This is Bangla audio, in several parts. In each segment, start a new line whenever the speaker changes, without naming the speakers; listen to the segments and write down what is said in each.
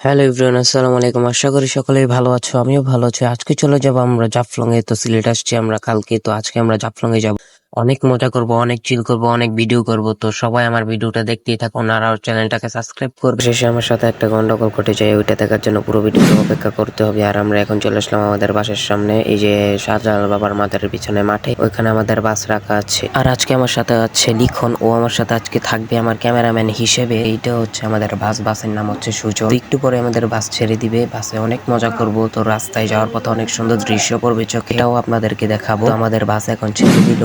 হ্যালো এভরিওয়ান, আসসালামু আলাইকুম। আশা করি সকলেই ভালো আছো, আমিও ভালো আছি। আজকে চলে যাব আমরা জাফলং এ তো সিলেট আসছি আমরা কালকে, তো আজকে আমরা জাফলং এ যাব। অনেক মজা করব, অনেক চিল করব, অনেক ভিডিও করব। তো সবাই আমার ভিডিওটা দেখতেই থাকুন আর আমার চ্যানেলটাকে সাবস্ক্রাইব করবে শেষে আমার সাথে একটা গন্ডগোল ঘটে যায়, ওইটা দেখার জন্য পুরো ভিডিও অপেক্ষা করতে হবে। আর আমরা এখন চলে আসলাম আমাদের বাসের সামনে, এই যে শাহজালাল বাবার মাথার পিছনে মাঠে, ওইখানে আমাদের বাস রাখা আছে। আর আজকে আমার সাথে আছে লিখন, ও আমার সাথে আজকে থাকবে আমার ক্যামেরাম্যান হিসেবে। এইটা হচ্ছে আমাদের বাস, বাসের নাম হচ্ছে সুযোগ একটু পরে আমাদের বাস ছেড়ে দিবে, বাসে অনেক মজা করব। তো রাস্তায় যাওয়ার পথে অনেক সুন্দর দৃশ্য পড়বে চোখে। এটাও আপনাদেরকে দেখাবো। আমাদের বাস এখন ছেড়ে দিল।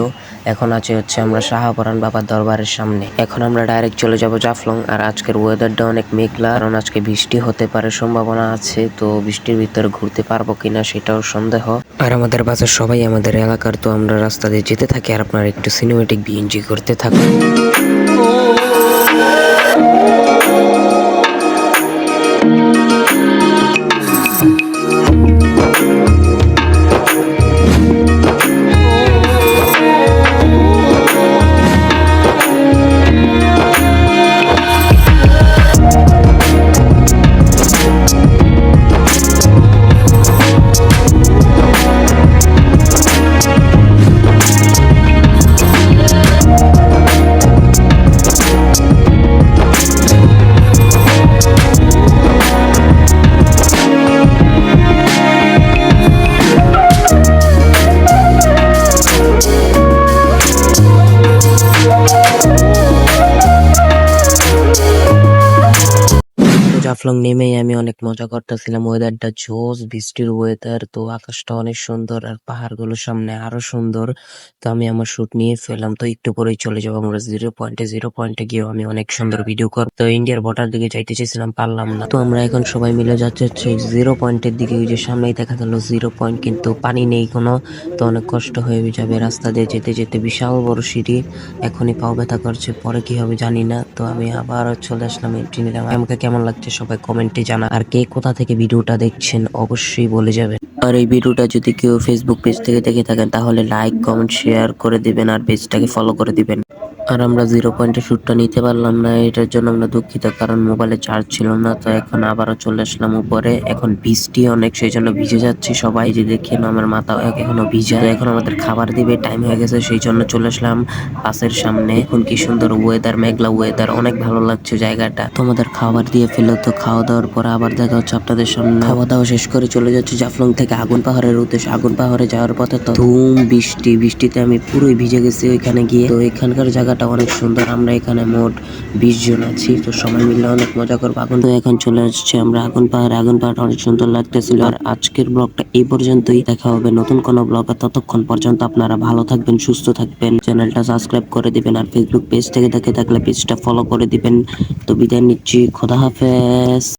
এখন আছে হচ্ছে আমরা শাহপরান বাবার দরবারের সামনে। এখন আমরা ডাইরেক্ট চলে যাব জাফলং। আর আজকের ওয়েদারটা অনেক মেঘলা, কারণ আজকে বৃষ্টি হতে পারে, সম্ভাবনা আছে। তো বৃষ্টির ভিতরে ঘুরতে পারব কিনা সেটাও সন্দেহ। আর আমাদের বাসের সবাই আমাদের এলাকার, তো আমরা রাস্তা দিয়ে যেতে থাকি। আর আপনারা একটু সিনেমেটিক বিএনজি করতে থাকুন। জাফলং নেমেই আমি অনেক মজা করতেছিলাম। ওয়েদারটা জোস বৃষ্টির ওয়েদার তো আকাশটা অনেক সুন্দর আর পাহাড়গুলো সামনে আরও সুন্দর। তো আমি আমার শুট নিয়ে ফেললাম। তো একটু পরেই চলে যাব আমরা জিরো পয়েন্টে জিরো পয়েন্টে গিয়েও আমি অনেক সুন্দর ভিডিও কর তো ইন্ডিয়ার বর্ডার দিকে যাইতে চেয়েছিলাম পারলাম না। তো আমরা এখন সবাই মিলে যাচ্ছে হচ্ছে জিরো পয়েন্টের দিকে। ওই যে সামনেই দেখা গেল জিরো পয়েন্ট কিন্তু পানি নেই কোনো। তো অনেক কষ্ট হয়ে যাবে রাস্তা দিয়ে যেতে যেতে। বিশাল বড় সিঁড়ি। এখনই পাও ব্যথা করছে পরে কি হবে জানি না। তো আমি আবার চলে আসলাম এন্ট্রি নিলাম আমাকে কেমন লাগছে সবাই কমেন্টে জানা আর কে কোথা থেকে ভিডিওটা দেখছেন অবশ্যই বলে যাবেন। আর এই ভিডিওটা যদি কেউ ফেসবুক পেজ থেকে দেখে থাকেন, তাহলে লাইক কমেন্ট শেয়ার করে দিবেন আর পেজটাকে ফলো করে দিবেন। আর আমরা জিরো পয়েন্টে শুটটা নিতে পারলাম না, এটার জন্য আমরা দুঃখিত, কারণ মোবাইলে চার্জ ছিল না, তো এখন আবারও চলে আসলাম উপরে। এখন বৃষ্টি অনেক সেই জন্য ভিজে যাচ্ছি, সবাই যে দেখেন আমার মাথা এখনও ভিজা। এখন আমাদের খাবার দিবে টাইম হয়ে গেছে সেই জন্য চলে আসলাম বাসের সামনে। এখন কি সুন্দর ওয়েদার মেঘলা ওয়েদার অনেক ভালো লাগছে জায়গাটা। তোমাদের খাবার দিয়ে ফেলো তো, খাওয়া দাওয়ার পরে আবার দেখা হচ্ছে আপনাদের সামনে। খাওয়া দাওয়া শেষ করে চলে যাচ্ছি জাফলং থেকে আগুন পাহাড়ের উদ্দেশ্যে। আগুন পাহাড়ে যাওয়ার পথে তো ধুম, বৃষ্টি, বৃষ্টিতে আমি পুরোই ভিজে গেছি ওইখানে গিয়ে। তো এখানকার জায়গাটা অনেক সুন্দর। আমরা এখানে মোট বিশ জন আছি, তো সবাই মিলে অনেক মজা করব। আগুন তো এখন চলে আসছে, আমরা আগুন পাহাড় আগুন পাহাড় অনেক সুন্দর লাগতেছিল। আর আজকের ব্লগটা এই পর্যন্তই। দেখা হবে নতুন কোনো ব্লগে। ততক্ষণ পর্যন্ত আপনারা ভালো থাকবেন, সুস্থ থাকবেন। চ্যানেলটা সাবস্ক্রাইব করে দিবেন আর ফেসবুক পেজ থেকে দেখে থাকলে পেজটা ফলো করে দিবেন। তো বিদায় নিচ্ছি। খোদা হাফেজ।